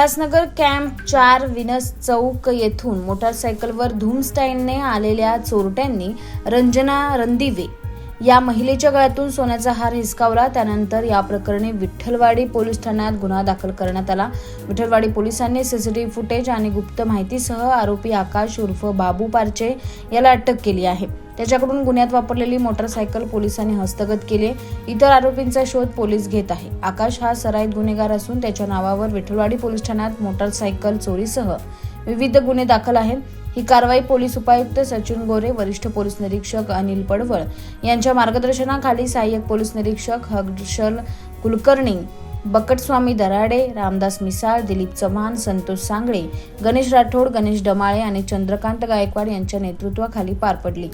Ulhasnagar camp चार Venus चौक येथून मोटारसायकलवर धूमस्टाईनने आलेल्या चोरट्यांनी रंजना रणदिवे या महिलेच्या गळ्यातून सोन्याचा हार हिसकावला. त्यानंतर या प्रकरणी विठ्ठलवाडी पोलीस ठाण्यात गुन्हा दाखल करण्यात आला. विठ्ठलवाडी पोलिसांनी सीसीटीव्ही फुटेज आणि गुप्त माहितीसह आरोपी आकाश उर्फ बाबू पारचे याला अटक केली आहे. त्याच्याकडून गुन्ह्यात वापरलेली मोटारसायकल पोलिसांनी हस्तगत केली. इतर आरोपींचा शोध पोलीस घेत आहे. आकाश हा सराईत गुन्हेगार असून त्याच्या नावावर विठ्ठलवाडी पोलीस ठाण्यात मोटारसायकल चोरीसह विविध गुन्हे दाखल आहेत. ही कारवाई पोलीस उपायुक्त सचिन गोरे वरिष्ठ पोलीस निरीक्षक अनिल पडवळ यांच्या मार्गदर्शनाखाली सहाय्यक पोलीस निरीक्षक हर्षल कुलकर्णी बकटस्वामी दराडे रामदास मिसाळ दिलीप चव्हाण संतोष सांगळे गणेश राठोड गणेश डमाळे आणि चंद्रकांत गायकवाड यांच्या नेतृत्वाखाली पार पडली.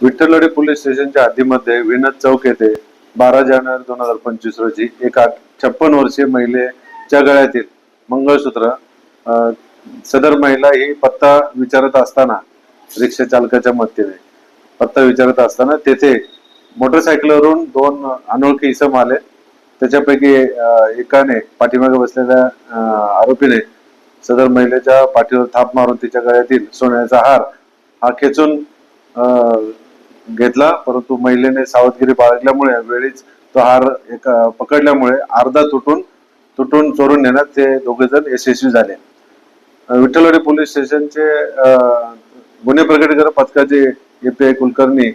विठ्ठलवाडी पोलीस स्टेशनच्या हद्दीमध्ये विनोद चौक येथे बारा जानेवारी दोन हजार पंचवीस रोजी एका छप्पन वर्षीय महिलेच्या गळ्यातील मंगळसूत्र सदर महिला ही पत्ता विचारत असताना रिक्षा चालकाच्या मदतीने पत्ता विचारत असताना तेथे मोटरसायकलवरून दोन अनोळखी इसम आले. त्याच्यापैकी एकाने पाठीमागे बसलेल्या आरोपीने सदर महिलेच्या पाठीवर थाप मारून तिच्या गळ्यातील सोन्याचा हार हा खेचून घेतला परंतु महिलेने सावधगिरी बाळगल्यामुळे वेळीच तो हार एका पकडल्यामुळे अर्धा तुटून तुटून चोरून नेण्यात ते दोघे जण यशस्वी झाले. विठ्ठलवाडी पोलीस स्टेशनचे गुन्हे प्रकटीकरण पथकाचे API Kulkarni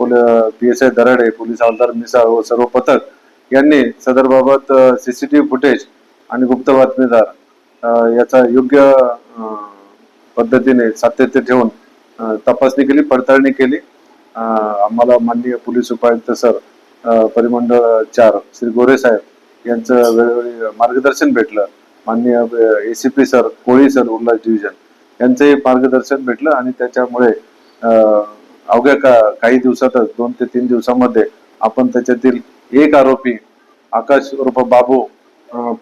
P S I Darade police हवालदार मिसाळ व सर्व पथक यांनी सदरबाबत सीसीटीव्ही फुटेज आणि गुप्त बातमीदार याचा योग्य पद्धतीने सातत्य ठेवून तपासणी केली पडताळणी केली. आम्हाला माननीय पोलीस उपायुक्त सर परिमंडळ चार श्री गोरे साहेब यांचं वेळोवेळी मार्गदर्शन भेटलं. माननीय A C P sir Koli sir Ulhas division यांचंही मार्गदर्शन भेटलं आणि त्याच्यामुळे अवघ्या का काही दिवसातच दोन ते तीन दिवसामध्ये आपण त्याच्यातील एक आरोपी आकाश उर्फ बाबू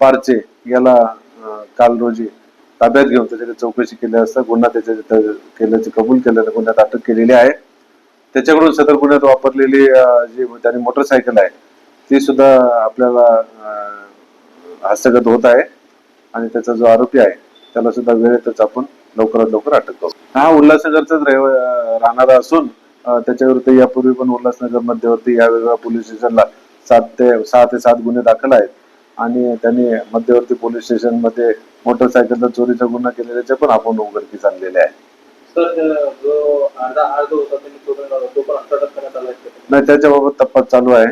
पारचे याला काल रोजी ताब्यात घेऊन त्याच्याकडे चौकशी केली असता गुन्हा त्याच्या त्या- केल्याचे कबूल केल्याने गुन्ह्यात अटक केलेली आहे. त्याच्याकडून सदर गुन्ह्यात वापरलेली जी त्याने मोटरसायकल आहे ती सुद्धा आपल्याला हस्तगत होत आहे आणि त्याचा जो आरोपी आहे त्याला सुद्धा वेळेतच आपण लवकरात लवकर अटक करू. हा उल्हासनगरचाच रहिव- राहणारा असून अं, त्याच्याविरुद्ध यापूर्वी पण उल्हासनगर मध्यवर्ती या वेगळ्या पोलीस स्टेशनला सात ते सहा ते सात गुन्हे दाखल आहेत आणि त्यांनी मध्यवर्ती पोलीस स्टेशनमध्ये मोटरसायकलचा चोरीचा गुन्हा केलेल्याचे पण आपण उघडकीस आणलेले आहे. जो अर्धा अर्ध होता तो पण तो करण्यात आला नाही त्याच्याबाबत तपास चालू आहे.